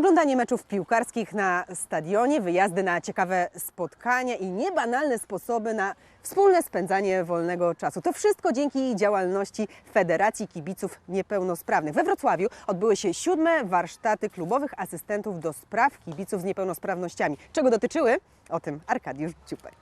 Oglądanie meczów piłkarskich na stadionie, wyjazdy na ciekawe spotkania i niebanalne sposoby na wspólne spędzanie wolnego czasu. To wszystko dzięki działalności Federacji Kibiców Niepełnosprawnych. We Wrocławiu odbyły się siódme warsztaty klubowych asystentów do spraw kibiców z niepełnosprawnościami. Czego dotyczyły? O tym Arkadiusz Ciupek.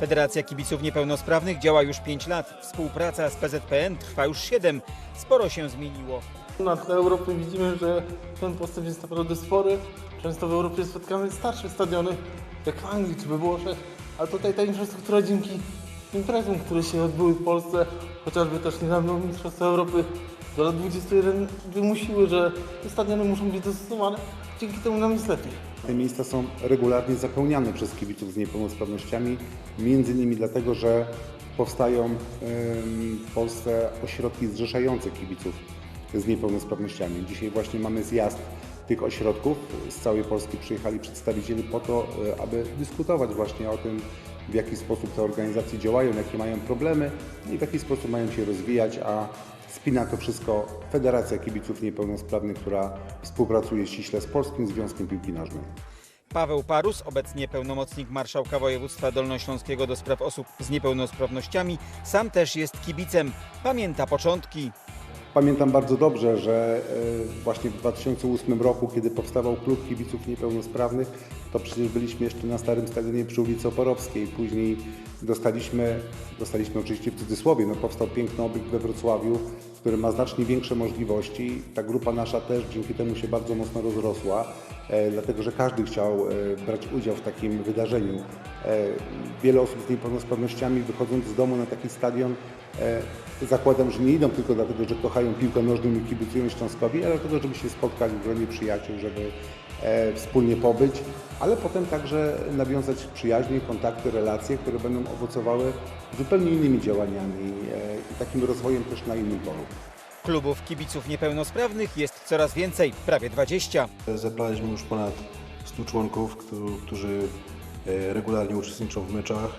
Federacja Kibiców Niepełnosprawnych działa już 5 lat. Współpraca z PZPN trwa już 7. Sporo się zmieniło. Na tle Europy widzimy, że ten postęp jest naprawdę spory. Często w Europie spotykamy starsze stadiony, jak w Anglii czy we Włoszech, ale tutaj ta infrastruktura dzięki imprezom, które się odbyły w Polsce, chociażby też niedawno Mistrzostwa Europy do lat 21 wymusiły, że te stadiony muszą być dostosowane. Dzięki temu nam jest lepiej. Te miejsca są regularnie zapełniane przez kibiców z niepełnosprawnościami, między innymi dlatego, że powstają w Polsce ośrodki zrzeszające kibiców z niepełnosprawnościami. Dzisiaj właśnie mamy zjazd tych ośrodków. Z całej Polski przyjechali przedstawiciele po to, e, aby dyskutować właśnie o tym, w jaki sposób te organizacje działają, jakie mają problemy i w jaki sposób mają się rozwijać, a Spina to wszystko Federacja Kibiców Niepełnosprawnych, która współpracuje ściśle z Polskim Związkiem Piłki Nożnej. Paweł Parus, obecnie pełnomocnik marszałka województwa dolnośląskiego do spraw osób z niepełnosprawnościami, sam też jest kibicem. Pamięta początki. Pamiętam bardzo dobrze, że e, właśnie w 2008 roku, kiedy powstawał Klub Kibiców Niepełnosprawnych, to przecież byliśmy jeszcze na starym stadionie przy ulicy Oporowskiej. Później dostaliśmy, dostaliśmy oczywiście w cudzysłowie, no powstał piękny obiekt we Wrocławiu, który ma znacznie większe możliwości. Ta grupa nasza też dzięki temu się bardzo mocno rozrosła, e, dlatego że każdy chciał e, brać udział w takim wydarzeniu. Wiele osób z niepełnosprawnościami wychodząc z domu na taki stadion zakładam, że nie idą tylko dlatego, że kochają piłkę nożną i kibicują Śląskowi, ale dlatego, żeby się spotkać w gronie przyjaciół, żeby e, wspólnie pobyć, ale potem także nawiązać przyjaźnie, kontakty, relacje, które będą owocowały zupełnie innymi działaniami e, i takim rozwojem też na innym polu. Klubów kibiców niepełnosprawnych jest coraz więcej, prawie 20. Zebraliśmy już ponad 100 członków, którzy, e, regularnie uczestniczą w meczach.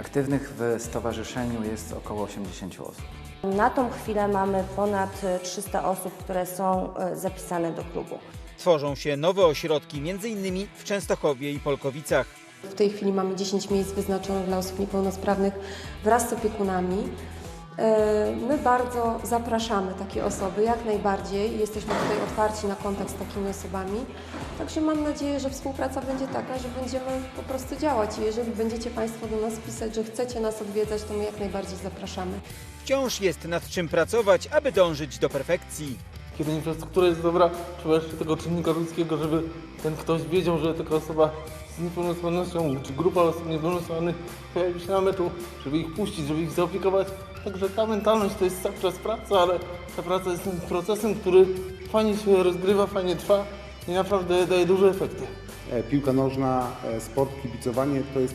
Aktywnych w stowarzyszeniu jest około 80 osób. Na tą chwilę mamy ponad 300 osób, które są e, zapisane do klubu. Tworzą się nowe ośrodki, m.in. w Częstochowie i Polkowicach. W tej chwili mamy 10 miejsc wyznaczonych dla osób niepełnosprawnych wraz z opiekunami. E, My bardzo zapraszamy takie osoby, jak najbardziej. Jesteśmy tutaj otwarci na kontakt z takimi osobami. Także mam nadzieję, że współpraca będzie taka, że będziemy po prostu działać. I jeżeli będziecie Państwo do nas pisać, że chcecie nas odwiedzać, to my jak najbardziej zapraszamy. Wciąż jest nad czym pracować, aby dążyć do perfekcji. Kiedy infrastruktura jest dobra, trzeba jeszcze tego czynnika ludzkiego, żeby ten ktoś wiedział, że taka osoba z niepełnosprawnością, czy grupa osób niepełnosprawnych pojawi się na meczu, żeby ich puścić, żeby ich zaopiekować. Także ta mentalność to jest cały czas praca, ale ta praca jest tym procesem, który fajnie się rozgrywa, fajnie trwa i naprawdę daje duże efekty. E, Piłka nożna, e, sport, kibicowanie to jest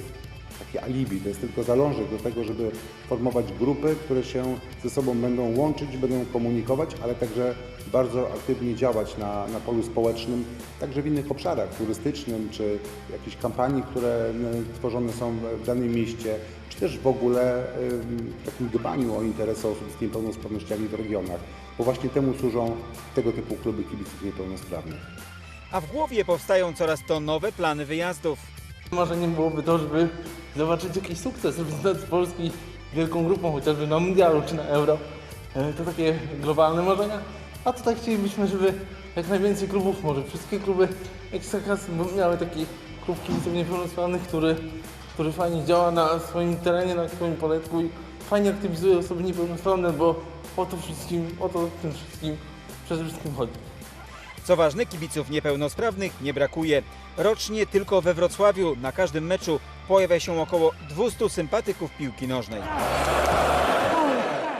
takie alibi, to jest tylko zalążek do tego, żeby formować grupy, które się ze sobą będą łączyć, będą komunikować, ale także bardzo aktywnie działać na, na polu społecznym, także w innych obszarach, turystycznym, czy jakichś kampanii, które m, tworzone są w danym mieście, czy też w ogóle em, takim dbaniu o interesy osób z niepełnosprawnościami w regionach, bo właśnie temu służą tego typu kluby kibiców niepełnosprawnych. A w głowie powstają coraz to nowe plany wyjazdów. Marzeniem byłoby to, żeby zobaczyć jakiś sukces, reprezentant Polski wielką grupą, chociażby na Mundialu czy na Euro. E, To takie globalne marzenia. A tutaj chcielibyśmy, żeby jak najwięcej klubów, może wszystkie kluby Ekstraklasy miały taki klub kibiców niepełnosprawnych, który, który fajnie działa na swoim terenie, na swoim poletku i fajnie aktywizuje osoby niepełnosprawne, bo o to wszystkim, o to tym wszystkim przede wszystkim chodzi. Co ważne, kibiców niepełnosprawnych nie brakuje. Rocznie tylko we Wrocławiu na każdym meczu pojawia się około 200 sympatyków piłki nożnej.